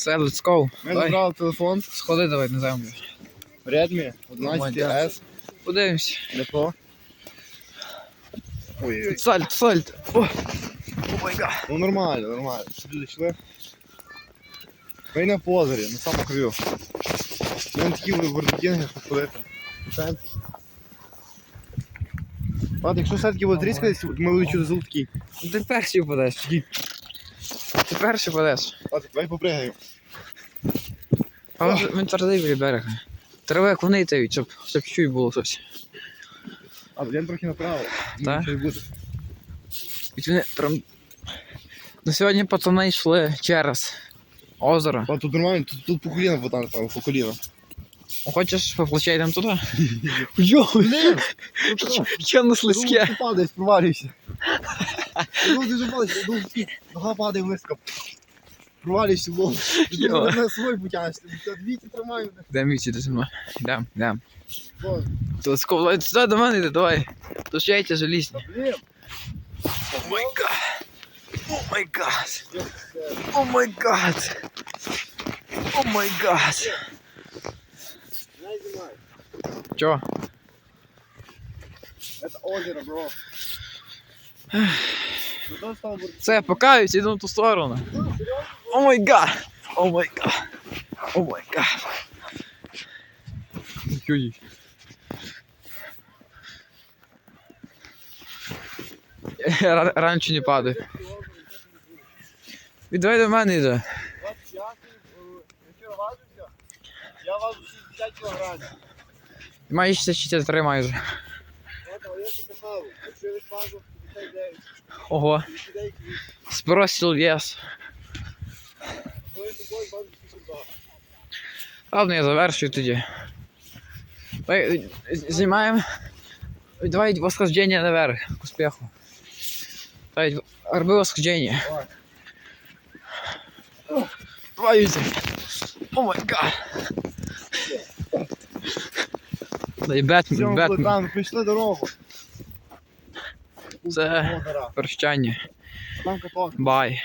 Все, let's go. Ми Давай, забрали телефон сходи давай на землю. Redmi 11S. Подивимось. Не то. Ой, Сальт, сальт. О, ну нормально, нормально. Сюди йшли. Ми на позорі, на самому краю. Ми такі вордінги походити. От, якщо все-таки от різкались, ми золоткі. Ну, Ти перший впадеш. Ти перший впадеш. От, давай попригаємо. А він, він твердий біля берега. Треба як вони йти, щоб, щоб чуй було щось. А, я трохи направо. Так? Щось буде. Від вони прям... На сьогодні пацани йшли через озеро. А, тут нормально, тут, тут по коліна вода, напевно, по коліна. Хочеш по плече йдемо туди? Йо, Блін! я на слизьке. Ти падаєш, провалюєшся. Ну, ти падаєш, ну, нога падає близько. Провалюєшся в воду. Ти на свой потягнешся. Ти двічі тримаю. Йдемо віці до зі мною. Йдемо, йдемо. То сковлай сюди до мене йди, давай. То ще й тяжелісні. Блін. О май гад. О май гад. О май гад. О май гад. Чо? Це озеро, бро. Це, покаюсь, іду на ту сторону. Ну. О май гад. О май гад. О май гад. Я раніше не падаю. Віддай до мене йде. От я, е, якщо важився, я важу 60 кілограмів. Має 63 майже. От, але я ще писав, якщо я важу 59, Ого. 59 Спросил вес. то я тобою важу 62. Ладно, я завершую тоді. Знімаємо. Давай восхождение наверх к успеху. Давай, роби восхождение. Давай. Давай, Витя. О май гад. Дай Бетмен, Бетмен. там пішли дорогу. Це прощання. Бай.